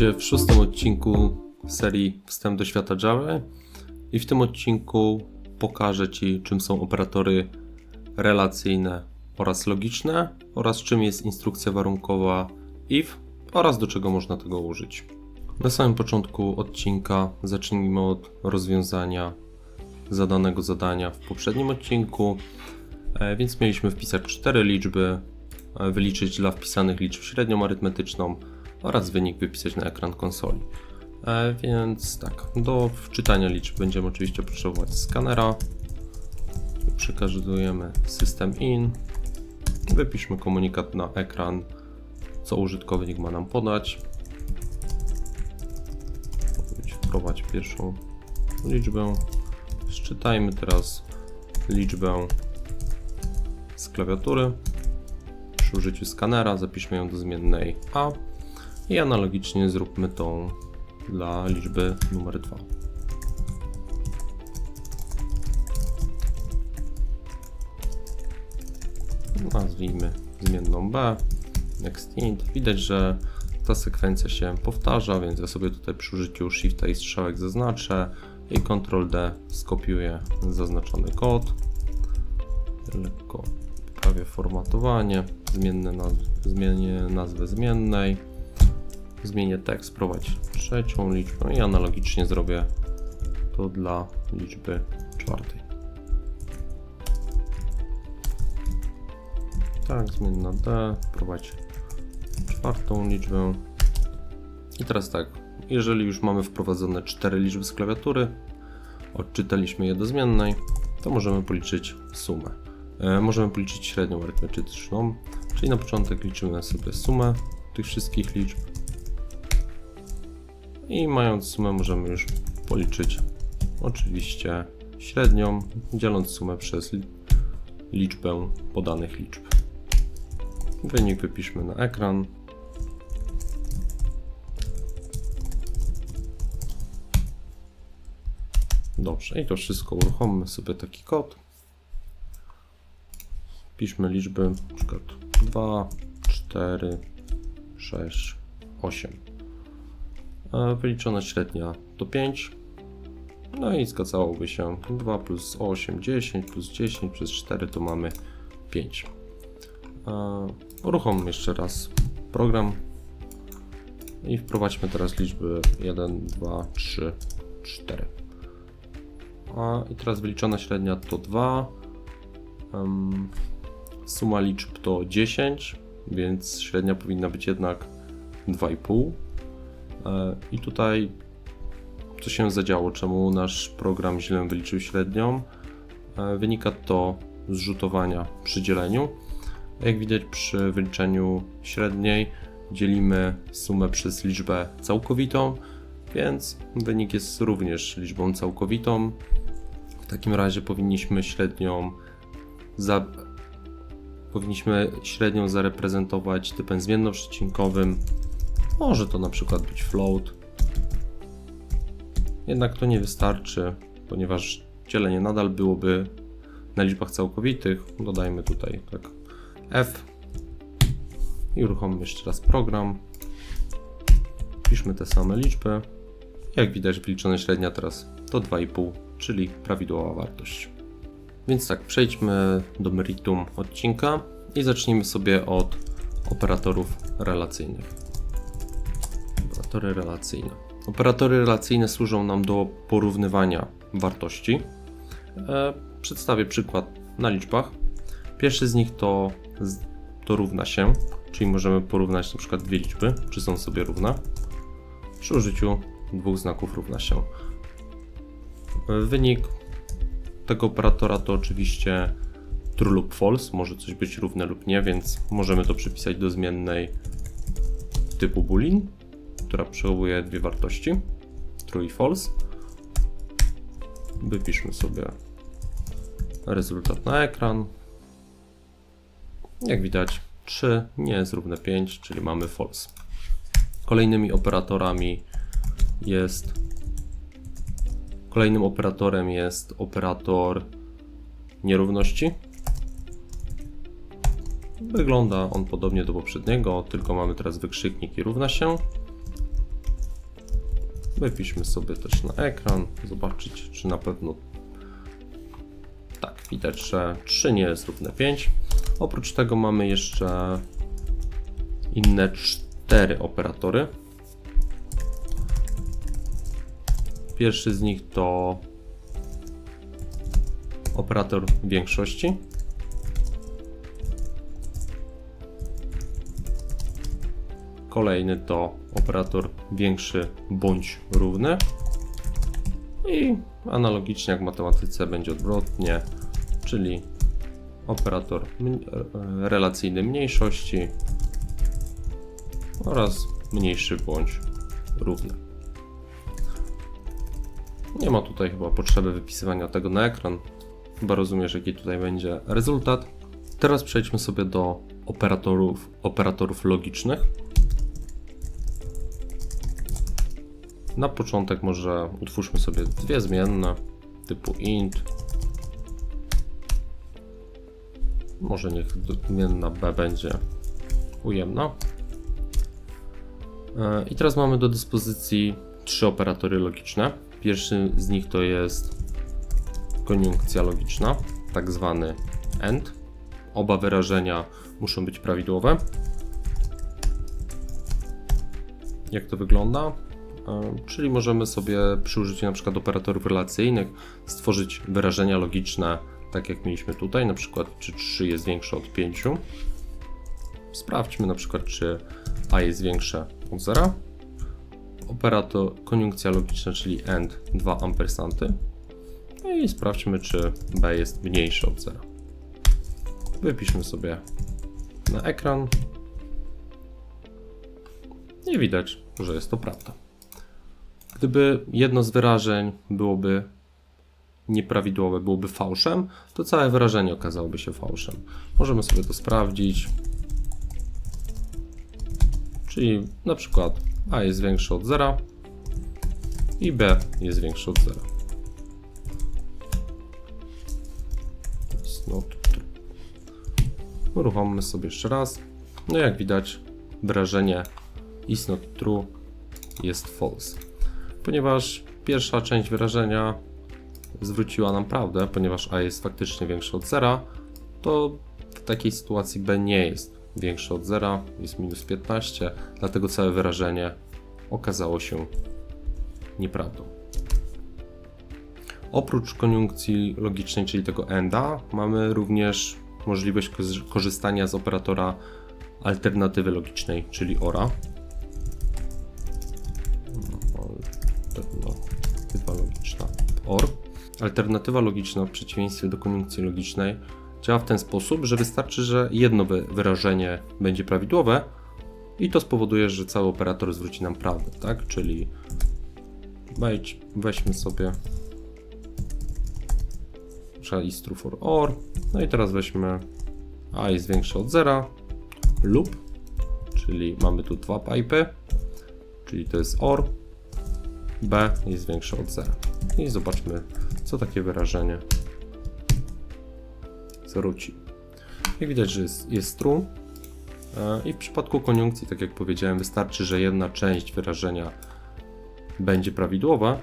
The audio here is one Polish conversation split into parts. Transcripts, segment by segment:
W szóstym odcinku serii Wstęp do świata Java i w tym odcinku pokażę Ci czym są operatory relacyjne oraz logiczne oraz czym jest instrukcja warunkowa if oraz do czego można tego użyć. Na samym początku odcinka zacznijmy od rozwiązania zadanego zadania w poprzednim odcinku, E, więc mieliśmy wpisać cztery liczby, e, wyliczyć dla wpisanych liczb średnią arytmetyczną oraz wynik wypisać na ekran konsoli. E, Więc tak, do wczytania liczb będziemy oczywiście potrzebować skanera. Przekazujemy system in. Wypiszmy komunikat na ekran, co użytkownik ma nam podać. Wprowadź pierwszą liczbę. Wczytajmy teraz liczbę z klawiatury. Przy użyciu skanera zapiszmy ją do zmiennej A i analogicznie zróbmy tą dla liczby numer 2. Nazwijmy zmienną B, next int. Widać, że ta sekwencja się powtarza, więc ja sobie tutaj przy użyciu Shifta i strzałek zaznaczę i Ctrl D skopiuję zaznaczony kod. Lekko poprawię formatowanie, zmienię, naz zmienię nazwę zmiennej, zmienię tekst, prowadź trzecią liczbę i analogicznie zrobię to dla liczby czwartej. Tak, zmienna D, prowadź czwartą liczbę. I teraz tak, jeżeli już mamy wprowadzone cztery liczby z klawiatury, odczytaliśmy je do zmiennej, to możemy policzyć sumę. E, możemy policzyć średnią arytmetyczną, czyli na początek liczymy sobie sumę tych wszystkich liczb i mając sumę możemy już policzyć oczywiście średnią, dzieląc sumę przez li- liczbę podanych liczb. Wynik wypiszmy na ekran. Dobrze, i to wszystko uruchommy sobie taki kod. Piszmy liczby, na przykład 2, 4, 6, 8. E, Wyliczona średnia to 5. No i zgadzałoby się 2 plus 8, 10 plus 10 przez 4 to mamy 5. E, Uruchommy jeszcze raz program i wprowadźmy teraz liczby 1, 2, 3, 4. A, I teraz wyliczona średnia to 2. Em, Suma liczb to 10, więc średnia powinna być jednak 2,5. E, I tutaj co się zadziało, czemu nasz program źle wyliczył średnią? E, Wynika to z rzutowania przy dzieleniu. Jak widać przy wyliczeniu średniej dzielimy sumę przez liczbę całkowitą, więc wynik jest również liczbą całkowitą. W takim razie powinniśmy średnią za, powinniśmy średnią zareprezentować typem zmiennoprzycinkowym. Może to na przykład być float. Jednak to nie wystarczy, ponieważ dzielenie nadal byłoby na liczbach całkowitych. Dodajmy tutaj tak f i uruchommy jeszcze raz program. Piszmy te same liczby. Jak widać, wyliczona średnia teraz to 2,5, czyli prawidłowa wartość. Więc tak, przejdźmy do meritum odcinka i zacznijmy sobie od operatorów relacyjnych. Operatory relacyjne. Operatory relacyjne służą nam do porównywania wartości. E, przedstawię przykład na liczbach. Pierwszy z nich to, to równa się, czyli możemy porównać na przykład dwie liczby, czy są sobie równe, przy użyciu dwóch znaków równa się. Wynik tego operatora to oczywiście true lub false, może coś być równe lub nie, więc możemy to przypisać do zmiennej typu boolean, która przechowuje dwie wartości, true i false. Wypiszmy sobie rezultat na ekran. Jak widać 3 nie jest równe 5, czyli mamy false. Kolejnymi operatorami jest Kolejnym operatorem jest operator nierówności. Wygląda on podobnie do poprzedniego, tylko mamy teraz wykrzyknik i równa się. Wypiszmy sobie też na ekran, zobaczyć czy na pewno tak, widać, że 3 nie jest równe 5. Oprócz tego mamy jeszcze inne 4 operatory. Pierwszy z nich to operator większości. Kolejny to operator większy bądź równy. I analogicznie jak w matematyce będzie odwrotnie, czyli operator e, relacyjny mniejszości oraz mniejszy bądź równy. Nie ma tutaj chyba potrzeby wypisywania tego na ekran. Chyba rozumiesz, jaki tutaj będzie rezultat. Teraz przejdźmy sobie do operatorów, operatorów logicznych. Na początek może utwórzmy sobie dwie zmienne typu int. Może niech zmienna b będzie ujemna. E, I teraz mamy do dyspozycji trzy operatory logiczne. Pierwszy z nich to jest koniunkcja logiczna, tak zwany AND. Oba wyrażenia muszą być prawidłowe. Jak to wygląda? Czyli możemy sobie przy użyciu przykład operatorów relacyjnych stworzyć wyrażenia logiczne, tak jak mieliśmy tutaj, na przykład czy 3 jest większe od 5. Sprawdźmy na przykład, czy a jest większe od 0. Operator koniunkcja logiczna, czyli AND 2 ampersanty. No I sprawdźmy, czy b jest mniejsze od 0. Wypiszmy sobie na ekran. I widać, że jest to prawda. Gdyby jedno z wyrażeń byłoby nieprawidłowe, byłoby fałszem, to całe wyrażenie okazałoby się fałszem. Możemy sobie to sprawdzić. Czyli na przykład a jest większe od 0 i b jest większe od 0. It's not true. Uruchommy sobie jeszcze raz. No jak widać, wyrażenie is not true jest false. Ponieważ pierwsza część wyrażenia zwróciła nam prawdę, ponieważ a jest faktycznie większe od 0, to w takiej sytuacji b nie jest większe od 0, jest minus 15, dlatego całe wyrażenie okazało się nieprawdą. Oprócz koniunkcji logicznej, czyli tego ANDa, mamy również możliwość korzystania z operatora alternatywy logicznej, czyli ORA. OR. Alternatywa logiczna w przeciwieństwie do koniunkcji logicznej działa w ten sposób, że wystarczy, że jedno wy- wyrażenie będzie prawidłowe i to spowoduje, że cały operator zwróci nam prawdę, tak? Czyli wejdź, weźmy sobie is true for or. No i teraz weźmy a jest większe od 0 lub, czyli mamy tu dwa pipy, czyli to jest or, b jest większe od 0. I zobaczmy, co takie wyrażenie zwróci. Jak widać, że jest, jest true. I w przypadku koniunkcji, tak jak powiedziałem, wystarczy, że jedna część wyrażenia będzie prawidłowa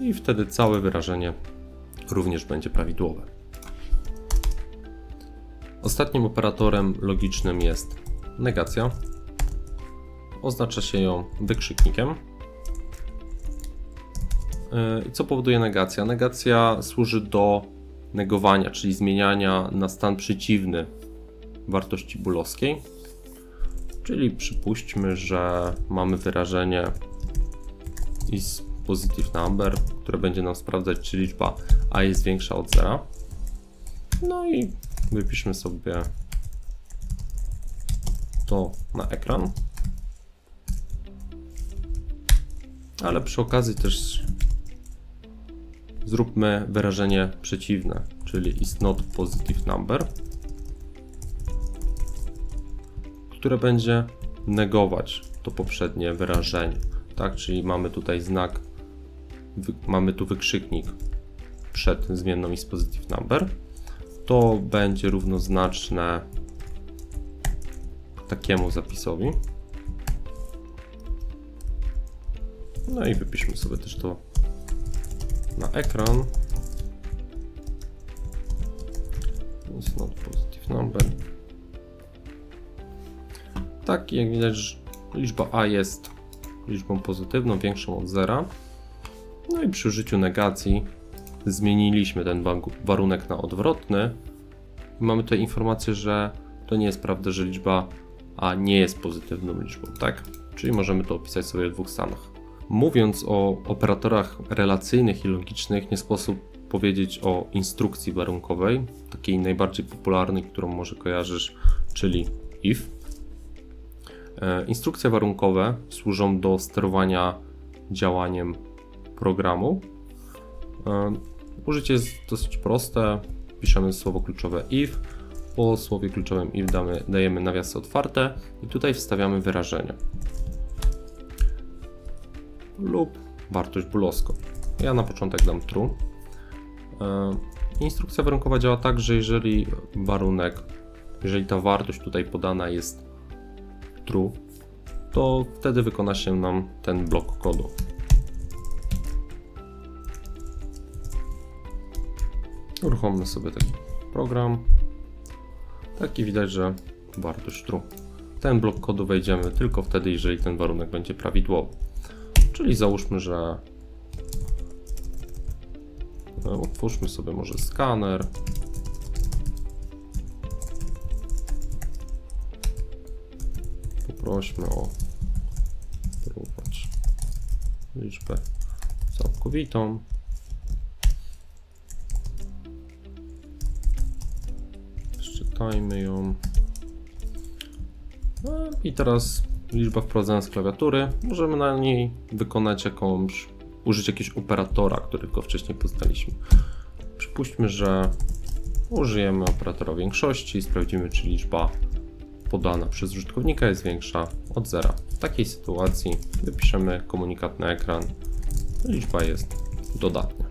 i wtedy całe wyrażenie również będzie prawidłowe. Ostatnim operatorem logicznym jest negacja. Oznacza się ją wykrzyknikiem. Yy, I co powoduje negacja? Negacja służy do negowania, czyli zmieniania na stan przeciwny wartości bólowskiej. Czyli przypuśćmy, że mamy wyrażenie is positive number, które będzie nam sprawdzać, czy liczba a jest większa od 0. No i wypiszmy sobie to na ekran. Ale przy okazji też zróbmy wyrażenie przeciwne, czyli is not positive number, które będzie negować to poprzednie wyrażenie. Tak, czyli mamy tutaj znak, mamy tu wykrzyknik przed zmienną is positive number. To będzie równoznaczne takiemu zapisowi. No i wypiszmy sobie też to na ekran. It's not positive number. Tak, jak widać, liczba a jest liczbą pozytywną, większą od zera. No i przy użyciu negacji zmieniliśmy ten warunek na odwrotny. I mamy tutaj informację, że to nie jest prawda, że liczba a nie jest pozytywną liczbą, tak? Czyli możemy to opisać sobie w dwóch stanach. Mówiąc o operatorach relacyjnych i logicznych, nie sposób powiedzieć o instrukcji warunkowej, takiej najbardziej popularnej, którą może kojarzysz, czyli if. E, instrukcje warunkowe służą do sterowania działaniem programu. E, użycie jest dosyć proste. Piszemy słowo kluczowe if. Po słowie kluczowym if damy, dajemy nawiasy otwarte i tutaj wstawiamy wyrażenie lub wartość boolowską. Ja na początek dam true. E, instrukcja warunkowa działa tak, że jeżeli warunek, jeżeli ta wartość tutaj podana jest true, to wtedy wykona się nam ten blok kodu. Uruchommy sobie taki program. Taki widać, że wartość true. Ten blok kodu wejdziemy tylko wtedy, jeżeli ten warunek będzie prawidłowy. Czyli załóżmy, że no, otwórzmy sobie może skaner. Poprośmy o próbować liczbę całkowitą. Czytajmy ją. No I teraz liczba wprowadzona z klawiatury. Możemy na niej wykonać jakąś, użyć jakiegoś operatora, którego wcześniej poznaliśmy. Przypuśćmy, że użyjemy operatora większości i sprawdzimy, czy liczba podana przez użytkownika jest większa od zera. W takiej sytuacji wypiszemy komunikat na ekran. Liczba jest dodatnia.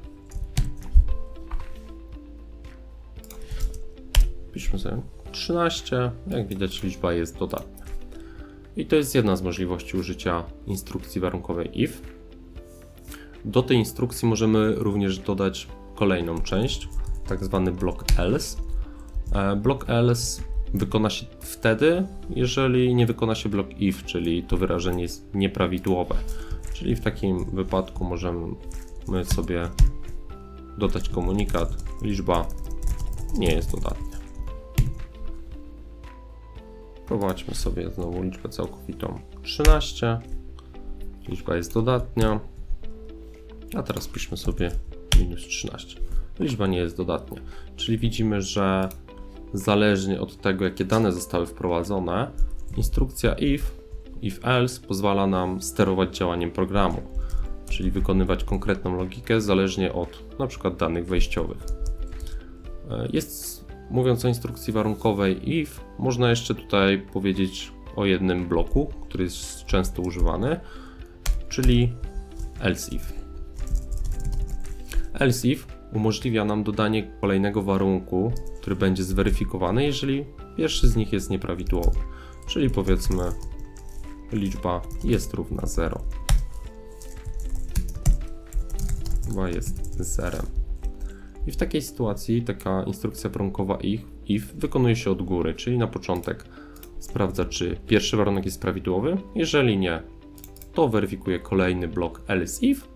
Piszmy sobie 13. Jak widać, liczba jest dodatnia. I to jest jedna z możliwości użycia instrukcji warunkowej if. Do tej instrukcji możemy również dodać kolejną część, tak zwany blok else. E, blok else wykona się wtedy, jeżeli nie wykona się blok if, czyli to wyrażenie jest nieprawidłowe. Czyli w takim wypadku możemy sobie dodać komunikat, liczba nie jest dodatnia. Prowadźmy sobie znowu liczbę całkowitą 13. Liczba jest dodatnia. A teraz piszmy sobie minus 13. Liczba nie jest dodatnia. Czyli widzimy, że zależnie od tego, jakie dane zostały wprowadzone, instrukcja if, if else pozwala nam sterować działaniem programu, czyli wykonywać konkretną logikę zależnie od na przykład danych wejściowych. Jest Mówiąc o instrukcji warunkowej if, można jeszcze tutaj powiedzieć o jednym bloku, który jest często używany, czyli else if. Else if umożliwia nam dodanie kolejnego warunku, który będzie zweryfikowany, jeżeli pierwszy z nich jest nieprawidłowy. Czyli powiedzmy liczba jest równa 0. Chyba jest zerem. I w takiej sytuacji taka instrukcja warunkowa if, if wykonuje się od góry, czyli na początek sprawdza, czy pierwszy warunek jest prawidłowy. Jeżeli nie, to weryfikuje kolejny blok else if,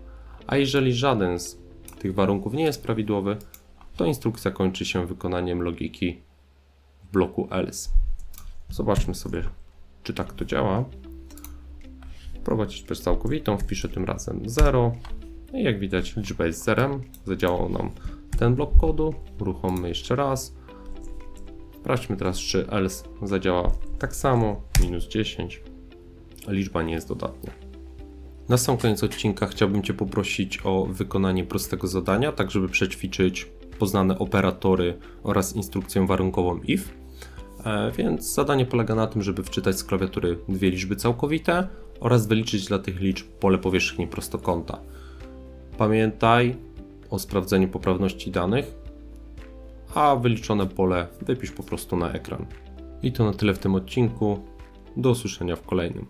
a jeżeli żaden z tych warunków nie jest prawidłowy, to instrukcja kończy się wykonaniem logiki w bloku else. Zobaczmy sobie, czy tak to działa. Prowadzić bez całkowitą, wpiszę tym razem 0. I jak widać, liczba jest zerem. Zadziałał nam ten blok kodu, uruchommy jeszcze raz. Sprawdźmy teraz, czy else zadziała tak samo, minus 10. Liczba nie jest dodatnia. Na sam koniec odcinka chciałbym Cię poprosić o wykonanie prostego zadania, tak żeby przećwiczyć poznane operatory oraz instrukcję warunkową if. E, więc zadanie polega na tym, żeby wczytać z klawiatury dwie liczby całkowite oraz wyliczyć dla tych liczb pole powierzchni prostokąta. Pamiętaj, o sprawdzeniu poprawności danych, a wyliczone pole wypisz po prostu na ekran. I to na tyle w tym odcinku. Do usłyszenia w kolejnym.